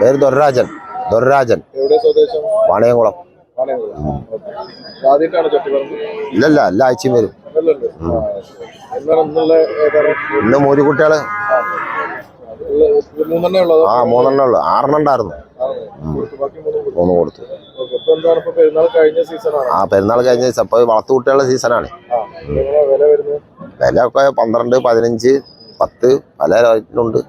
പേര് ദൊരരാജൻ. ദൊരരാജൻ. വാണയംകുളം. ഇല്ലല്ല എല്ലാ ആഴ്ചയും വരും. ഇന്ന് മൂന്ന് കുട്ടികൾ ആ മൂന്നെണ്ണേ ഉള്ളു. ആറെണ്ണം ഉണ്ടായിരുന്നു മൂന്നും കൊടുത്തു. ആ പെരുന്നാൾ കഴിഞ്ഞ സീസൺ. ഇപ്പൊ വളർത്തു കുട്ടികളുടെ സീസണാണ്. വില വില ഒക്കെ പന്ത്രണ്ട് പതിനഞ്ച് പത്ത് പല റേറ്റിലുണ്ട്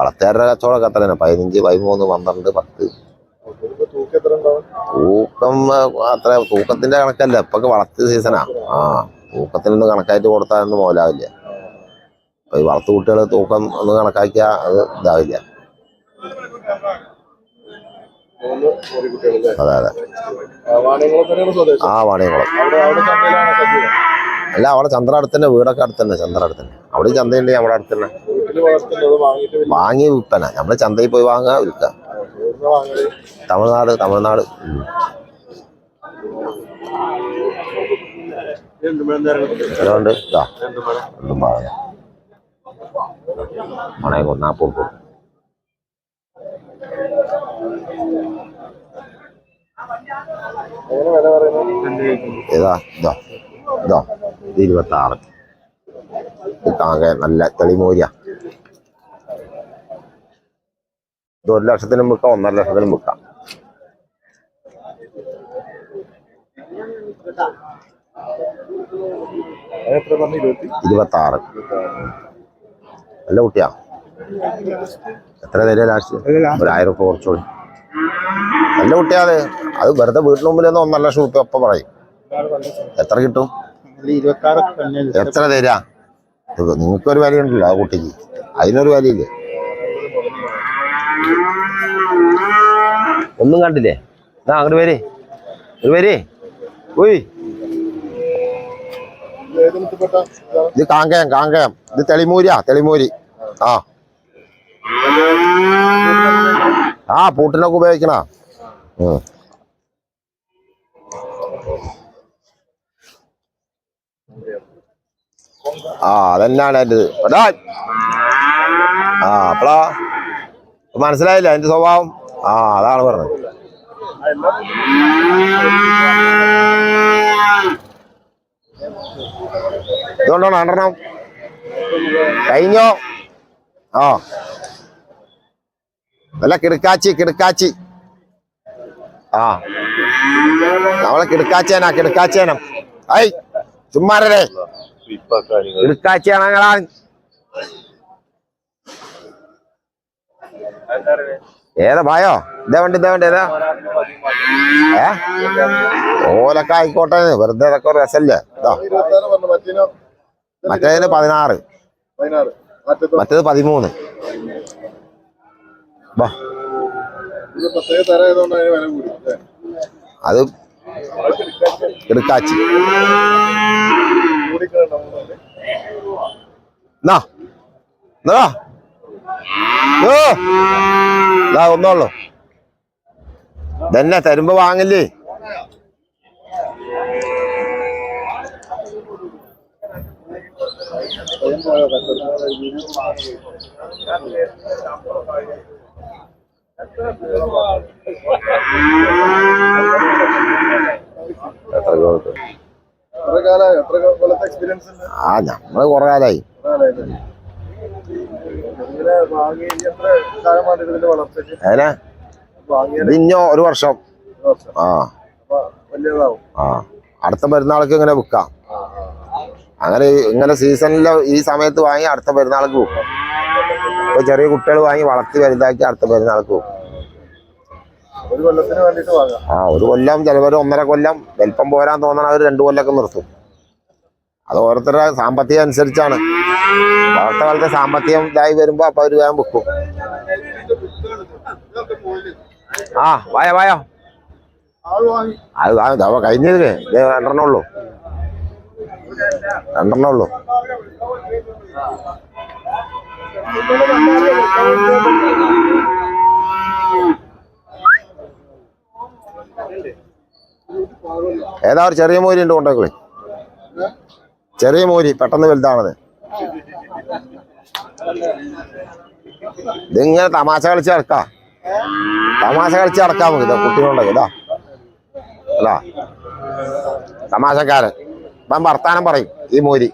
വളർത്തുകാരുടെ കച്ചവടമൊക്കെ അത്ര തന്നെ. പതിനഞ്ച് പതിമൂന്ന് പന്ത്രണ്ട് പത്ത്. തൂക്കം അത്ര തൂക്കത്തിന്റെ കണക്കല്ല. ഇപ്പൊക്കെ വളർത്ത് സീസണാ ആ. തൂക്കത്തിനൊന്നും കണക്കായിട്ട് കൊടുത്താലൊന്നും മുതലാവില്ല ഈ വളർത്തു കുട്ടികൾ തൂക്കം ഒന്ന് കണക്കാക്കിയാൽ അത് ഇതാവില്ല. അതെ അതെ. ആ വാണിയംകുളം. അവിടെ അവിടെ അല്ല അവിടെ ചന്ദ്ര അടുത്തന്നെ വീടൊക്കെ അടുത്തന്നെ ചന്ദ്ര അടുത്തന്നെ അവിടെ ചന്തയുണ്ട് നമ്മുടെ അടുത്ത് വാങ്ങി വിൽപ്പന. നമ്മൾ ചന്തയിൽ പോയി വാങ്ങുക വിൽക്കുക. വാങ്ങൽ? തമിഴ്നാട് തമിഴ്നാട്. ഇരുപത്താറ് ഇതാ. രണ്ടും പറയാം. മണയം നാൽപ്പത് കൊടുക്കും എങ്ങനെ വില പറയുന്നത്? ഇതാ ഇതാ. ഇതാ. ഇത് ഇരുപത്തി ആറ് ഇത് കാങ്ക നല്ല തെളിമൂരിയ ഇത് ഒരു ലക്ഷത്തിനും വിൽക്കാം ഒന്നര ലക്ഷത്തിനും വിൽക്കാം. ഇരുപത്തി? ആറ് നല്ല കുട്ടിയാ. എത്ര തരിക ലാസ്റ്റ്? ഒരായിരം ഉറപ്പ് രൂപ കുറച്ചോളി. നല്ല കുട്ടിയാ അത്. അത് വെറുതെ വീട്ടിന് മുമ്പിൽ ഒന്നും ഒന്നര ലക്ഷം ഒപ്പം പറയും. എത്ര കിട്ടും? എത്ര തരാ? നിങ്ങൾക്കൊരു വിലയുണ്ടല്ലോ ആ കുട്ടിക്ക്. അതിനൊരു വിലയില്ലേ? ഒന്നും കണ്ടില്ലേ? ഇതാ അങ്ങോട്ട് വരേ. ഒരു വരേ. ഇതാണ്? ഇത് കാങ്കയം കാങ്കയം. ഇത് തെളിമൂരിയാ തെളിമൂരി. ആ. ആ പൂട്ടിനൊക്കെ ഉപയോഗിക്കണ. ആ അതെന്നാണ് എന്റെ ഇത് ആ അപ്പളാ. മനസ്സിലായില്ല അതിന്റെ സ്വഭാവം. ആ അതാണ് പറഞ്ഞത്. ഇതുകൊണ്ടാണ് അണ്ടണം കഴിഞ്ഞോ? ആ. നല്ല കിടക്കാച്ചി കിടക്കാച്ചി. ആ. നമ്മളെ കിടക്കാച്ചേനാ കിടക്കാച്ചേനം. ഐ ചുമ്മാരേ കിടക്കാച്ചിയാണങ്ങളാ ഏതാ ഭയോ? ഇതേ വണ്ടി ഇതേ വണ്ടി ഏതാ ഏ? ഓലൊക്കെ ആയിക്കോട്ടെ. വെറുതെ ഇതൊക്കെ ഒരു രസല്ലേ? മറ്റേതിന് പതിനാറ്. മറ്റേത് പതിമൂന്ന്. അത് എടുക്കാച്ചി? എന്നാ എന്നാ ഓ ഇതാ ഒന്നോളൂ ഇതന്നെ തരുമ്പോ വാങ്ങില്ലേ? ആ നമ്മൾ കൊറേ കാലായി കാലമായില്ലേ? ഇങ്ങനെ വാങ്ങി ഇനി എത്ര കാലം വേണ്ടി ഇതിന്റെ വളർച്ചയ്ക്ക് അതിനെ വാങ്ങിയ ഇത് ഇഞ്ഞോ ഒരു വർഷം? ആ. ആ. അടുത്ത പെരുന്നാൾക്ക് ഇങ്ങനെ വിൽക്കാം. അങ്ങനെ ഇങ്ങനെ സീസണിൽ ഈ സമയത്ത് വാങ്ങി അടുത്ത പെരുന്നാൾക്ക് വിൽക്കാം. ഇപ്പൊ ചെറിയ കുട്ടികൾ വാങ്ങി വളർത്തി വലുതാക്കി അടുത്ത പെരുന്നാൾക്ക് വിൽക്കും. ആ ഒരു കൊല്ലം ചിലവർ ഒന്നര കൊല്ലം വലിപ്പം പോരാൻ തോന്നണ അവർ രണ്ടു കൊല്ലമൊക്കെ നിർത്തും. അത് ഓരോരുത്തരുടെ സാമ്പത്തികം അനുസരിച്ചാണ്. വളർത്ത കാലത്തെ സാമ്പത്തികം ഇതായി വരുമ്പോ അപ്പൊ അവർ വേഗം വെക്കും ആ വായോ വായോ. അത് വാങ്ങി കഴിഞ്ഞത് രണ്ടെണ്ണേ ഉള്ളൂ. രണ്ടെണ്ണേ ഉള്ളൂ. ഏതാ ഒരു ചെറിയ മോരി ഉണ്ട് കൊണ്ടേക്കളി ചെറിയ മോരി പെട്ടെന്ന് വലുതാണത്. ഇതിങ്ങനെ തമാശ കളിച്ച് നടക്കാം. തമാശ കളിച്ച് നടക്കാം നമുക്ക് ഇതാ കുട്ടികളുണ്ടോ ഇതാ. അല്ല തമാശക്കാരൻ. ഇപ്പം വർത്താനം പറയും ഈ മോരി.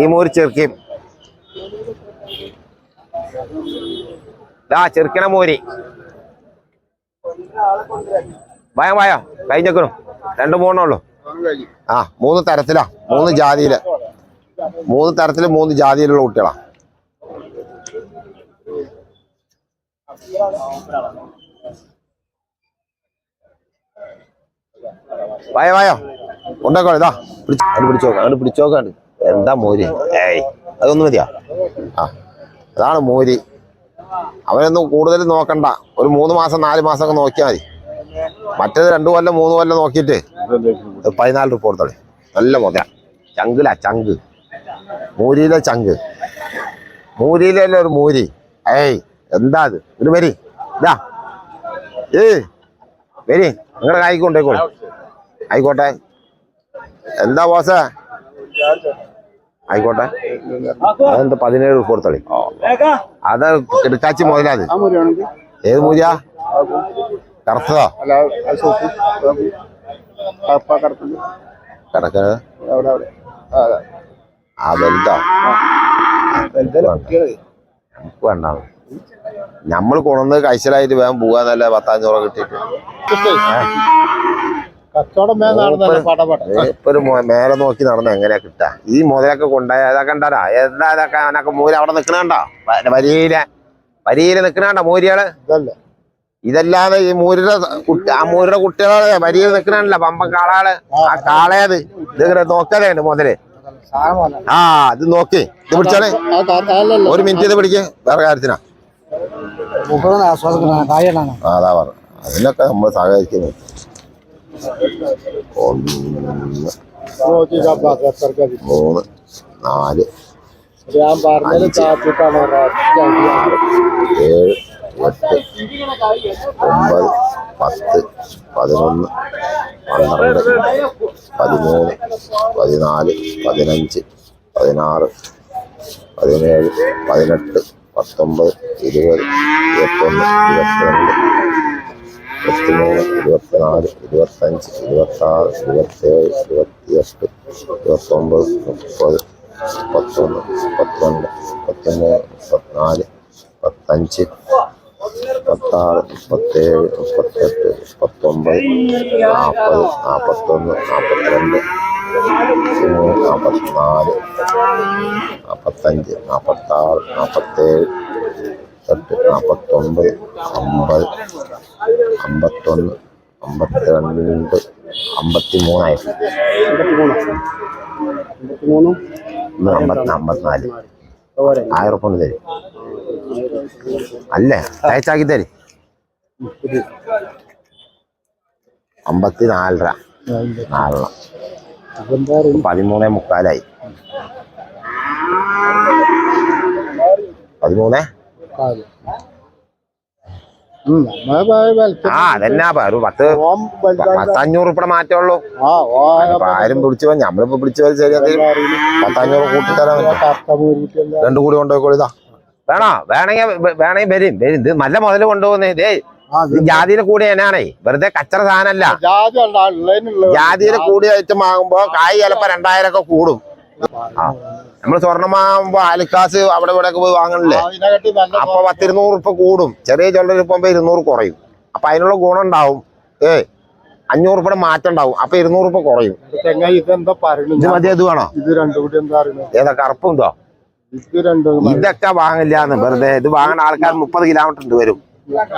ഈ മോരി ചെറുക്കും ഇതാ ചെറുക്കണ മോരി. ഭയം ഭയം കഴിഞ്ഞേക്കണു. രണ്ട് മൂന്നെണ്ണുള്ളൂ ആ മൂന്ന് തരത്തിലാ മൂന്ന് ജാതിയിൽ. മൂന്ന് തരത്തിൽ മൂന്ന് ജാതിയിലുള്ള കുട്ടികളാ. വായോ വായോ. ഉണ്ടാക്കോ ഇതാ. പിടിച്ച് അങ്ങോട്ട് പിടിച്ചോക്കാം അങ്ങോട്ട് പിടിച്ചോക്കാണ്ട് എന്താ മോര്? ഏയ് അതൊന്നും മതിയാ? ആ അതാണ് മോര്. അവനൊന്നും കൂടുതൽ നോക്കണ്ട. ഒരു മൂന്ന് മാസം നാല് മാസം ഒക്കെ നോക്കിയാൽ മതി. മറ്റേത് രണ്ടു കൊല്ലം മൂന്ന് കൊല്ലം നോക്കിയിട്ട് പതിനാല് രൂപ കൊടുത്തോളി നല്ല മുതല ചങ്കില ചങ്ക്. മൂരിയിലെ ചങ്ക്. മൂരിയിലെ ഒരു മൂരി? ഏയ് എന്താ അത്? ഒരു വരി. ഇതാ. ഏ വരി. നിങ്ങളുടെ കായ്ക്ക് കൊണ്ടേക്കോളൂ. ആയിക്കോട്ടെ. എന്താ ബോസ? ആയിക്കോട്ടെ. അതെന്താ പതിനേഴ് രൂപ കൊടുത്തോളി അത് കിടക്കാച്ചി മുതലാത് ഏത് മൂരിയാ? കറുത്തതോ? അല്ല ആ സോപ്പ്. കപ്പ കറുത്തത് കിടക്കുന്നത് അവിടെ അവിടെ. ആ അതെ. ആ വലുതോ. വലുതല്ല കുട്ടികളെ. നമുക്ക് വേണ്ട നമ്മൾ കൊണ്ടുവന്ന് കഴിച്ചലായിട്ട് വേഗം പോകാന്നല്ല പത്താഞ്ഞൂറ് കിട്ടിയിട്ട്. ഒരു മേലെ നോക്കി നടന്ന എങ്ങനെയാ കിട്ടാ? ഈ മുതലൊക്കെ കൊണ്ടായ ഉണ്ടാ എന്താ ഇതൊക്കെ അവനൊക്കെ മൂല അവിടെ നിക്കണണ്ടോ വരിയില. വരിയില നിക്കണണ്ടോ കണ്ടോ ഇതല്ല. ഇതല്ലാതെ ഈ മൂരുടെ കുട്ടി ആ മൂരുടെ കുട്ടികളെ വരിയിൽ നിക്കണല്ല പമ്പൻ കാളകൾ ആ കാളയത് ഇത് നോക്കലേ ഉണ്ട് മുതൽ ആ ഇത് നോക്കി. ഇത് പിടിച്ചാണ് ഒരു മിനിറ്റ് ഇത് പിടിക്ക്. വേറെ കാര്യത്തിനാ. അതാ പറഞ്ഞു. അതിനൊക്കെ നമ്മൾ സഹകരിക്കുന്നു. മൂന്ന് നാല് ഏഴ് എട്ട് ഒമ്പത് പത്ത് പതിനൊന്ന് പന്ത്രണ്ട് പതിമൂന്ന് പതിനാല് പതിനഞ്ച് പതിനാറ് പതിനേഴ് പതിനെട്ട് പത്തൊമ്പത് ഇരുപത് ഇരുപത്തൊന്ന് ഇരുപത്തിരണ്ട് ഇരുപത്തിമൂന്ന് ഇരുപത്തിനാല് ഇരുപത്തഞ്ച് ഇരുപത്താറ് ഇരുപത്തേഴ് ഇരുപത്തിയെട്ട് ഇരുപത്തൊമ്പത് മുപ്പത് മുപ്പത്തൊന്ന് മുപ്പത്തിരണ്ട് മുപ്പത്തിമൂന്ന് മുപ്പത്തിനാല് മുപ്പത്തഞ്ച് മുപ്പത്താറ് മുപ്പത്തേഴ് മുപ്പത്തെട്ട് മുപ്പത്തൊമ്പത് നാൽപ്പത് നാൽപ്പത്തൊന്ന് നാൽപ്പത്തിരണ്ട് നാൽപ്പത്തിനാല് നാൽപ്പത്തഞ്ച് നാൽപ്പത്താറ് നാൽപ്പത്തേഴ് എട്ട് നാൽപ്പത്തൊമ്പത് അമ്പത് അമ്പത്തൊന്ന് അമ്പത്തിരണ്ട് അമ്പത്തി മൂന്നായിരത്തി മൂന്നും അമ്പത്തിനാല്. ആയിരം ഉറുപ്പ തരും. അല്ലേ? തയ്ച്ചാക്കി തരി. അമ്പത്തി നാലര നാലെണ്ണം പതിമൂന്നേ മുക്കാലായി. പതിമൂന്നേ? ആ അതന്നെ ഒരു പത്ത് പത്തഞ്ഞൂറ് ഉറുപ്പടെ മാറ്റമുള്ളൂ ഇപ്പൊ ആരും പിടിച്ചു നമ്മളിപ്പോ പിടിച്ചു ശരി പത്തഞ്ഞൂറ് കൂട്ടിത്തരാൻ പറ്റും. രണ്ടു കൂടി കൊണ്ടുപോയി ഇതാ. വേണോ? വേണമെങ്കിൽ വേണമെങ്കിൽ വരും. വരും. ഇത് നല്ല മുതൽ കൊണ്ടുപോകുന്നേ. ഇതേ ജാതിയിലെ കൂടി എന്നാണേ. വെറുതെ കച്ചറ സാധനമല്ല. ജാതിയിലെ കൂടി ഐറ്റം ആകുമ്പോ കായ് ചിലപ്പോ രണ്ടായിരം ഒക്കെ കൂടും. ആ. സ്വർണമാകുമ്പോ അലിക്കാസ് അവിടെ ഇവിടെ ഒക്കെ പോയി വാങ്ങണില്ലേ? അപ്പൊ പത്തിരുന്നൂറ് ഉറുപ്പ കൂടും. ചെറിയ പോകുമ്പോ ഇരുന്നൂറ് കുറയും. അപ്പൊ അതിനുള്ള ഗുണം ഉണ്ടാവും. ഏ അഞ്ഞൂറ് ഉറുപ്പയുടെ മാറ്റം ഉണ്ടാവും. അപ്പൊ ഇരുന്നൂറ് ഉറുപ്പ കുറയും. ഇത് മതി ഇത് വേണോ? ഇത് രണ്ടു കൂടി എന്താ പറയുന്നത്? ഏതാ കറുപ്പുണ്ടോ ഇതൊക്കെ വാങ്ങില്ലാന്ന് വെറുതെ ഇത് വാങ്ങണ ആൾക്കാർ മുപ്പത് കിലോമീറ്റർ ഉണ്ട് വരും.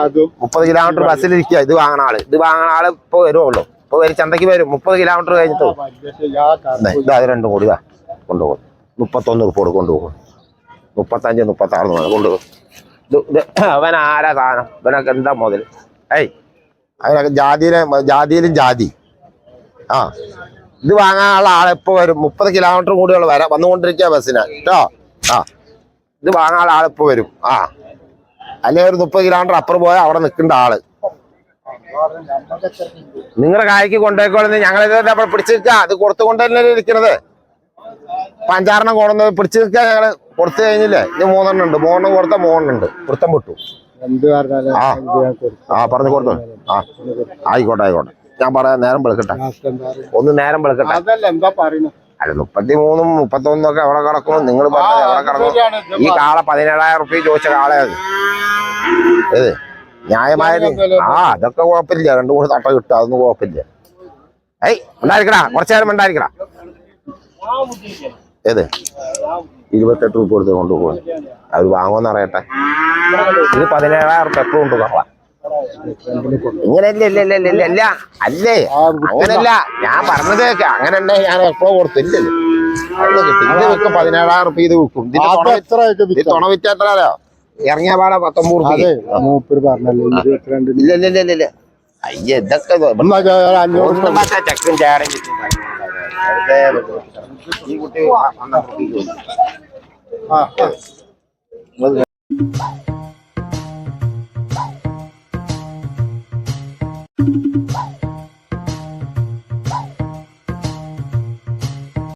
അതും മുപ്പത് കിലോമീറ്റർ ബസ്സിലിരിക്കുക ഇത് വാങ്ങണ ആൾ. ഇത് വാങ്ങണ ആൾ ഇപ്പൊ വരുവുള്ളൂ. ഇപ്പൊ വരും ചന്തക്ക് വരും. മുപ്പത് കിലോമീറ്റർ കഴിഞ്ഞിട്ട് ഇതാ ഇത് രണ്ടും കൂടി ഇതാ കൊണ്ടുപോകും. മുപ്പത്തൊന്ന് ഉറുപ്പ് കൊടുക്കും കൊണ്ടുപോകും. മുപ്പത്തഞ്ച് മുപ്പത്തി ആറ് കൊണ്ടുപോകും. ഇത് അവൻ ആരാ സാധനം? ഇവനൊക്കെ എന്താ മുതൽ ഏയ് അവനൊക്കെ ജാതിയിലെ ജാതിയിലും ജാതി. ആ. ഇത് വാങ്ങാനുള്ള ആളെപ്പോ വരും. മുപ്പത് കിലോമീറ്റർ കൂടിയുള്ള വരാം വന്നുകൊണ്ടിരിക്കുക ബസ്സിന്. കേട്ടോ? ആ. ഇത് വാങ്ങാൻ ആളിപ്പോ വരും. ആ. അല്ലെ ഒരു മുപ്പത് കിലോമീറ്റർ അപ്പുറം പോയാൽ അവിടെ നിൽക്കേണ്ട ആൾ. നിങ്ങളുടെ കായ്ക്ക് കൊണ്ടുപോയിക്കോളെന്ന് ഞങ്ങൾ ഇത് പിടിച്ചു നിൽക്കുക അത് കൊടുത്തുകൊണ്ട് തന്നെ ഇരിക്കണത്. പഞ്ചാരണം കൊണ്ടുവന്ന് പിടിച്ചു നിൽക്കുക ഞങ്ങൾ. കൊടുത്തു കഴിഞ്ഞില്ലേ? ഇത് മൂന്നെണ്ണം ഉണ്ട്. മൂന്നെണ്ണം കൊടുത്ത മൂന്നെണ്ണം ഉണ്ട്. വൃത്തം പൊട്ടു. ആ. ആ പറഞ്ഞു കൊടുത്തു. ആ. ആയിക്കോട്ടെ ആയിക്കോട്ടെ. ഞാൻ പറയാം നേരം വെളുക്കട്ടെ? ഒന്ന് നേരം വെളുക്കട്ടെ. അതല്ല എന്താ പറയുന്നത് അല്ല മുപ്പത്തി മൂന്നും മുപ്പത്തൊന്നും ഒക്കെ അവിടെ കിടക്കുന്നു നിങ്ങൾ പറഞ്ഞത് എവിടെ കിടക്കുന്നു ഈ കാള പതിനേഴായിരം റുപ്യ ചോദിച്ച കാളയത് ഏത്? ന്യായമായ ആ അതൊക്കെ കുഴപ്പമില്ല. രണ്ടു മൂന്ന് തട്ട കിട്ടും അതൊന്നും കുഴപ്പമില്ല. ഏയ് ഉണ്ടായിരിക്കടാ. കുറച്ചു നേരം ഉണ്ടായിരിക്കടാ. ഏത്? ഇരുപത്തെട്ട് റുപ്യ കൊടുത്ത് കൊണ്ടുപോകും അവർ വാങ്ങുമെന്ന് അറിയട്ടെ. ഇത് പതിനേഴായിരം റുപ്യ എപ്പോഴും ഉണ്ട് ഇല്ല ഇല്ല അല്ലേ? അങ്ങനല്ല. ഞാൻ പറഞ്ഞത് കേക്ക അങ്ങനെ ഞാൻ എപ്പോഴും കൊടുത്തില്ലല്ലോ. ഇത് വെക്കും പതിനേഴായിരം റുപ്യ ഇത് വിൽക്കും. ഇതിന്റെ തുണ വിറ്റ ആയിട്ട് ഈ തുണ വിറ്റാത്രോ ഇറങ്ങിയ പാടെ പത്തൊമ്പത് റുപ്യ ഇല്ല ഇല്ല ഇല്ല ഇല്ല അയ്യ ഇതൊക്കെ ഇത് എന്നാ ഞാൻ അഞ്ഞൂറ് ഒന്നും മറ്റേ ചക്കും ചാടും കിട്ടും. വെറുതെ ഈ കുട്ടി ആ.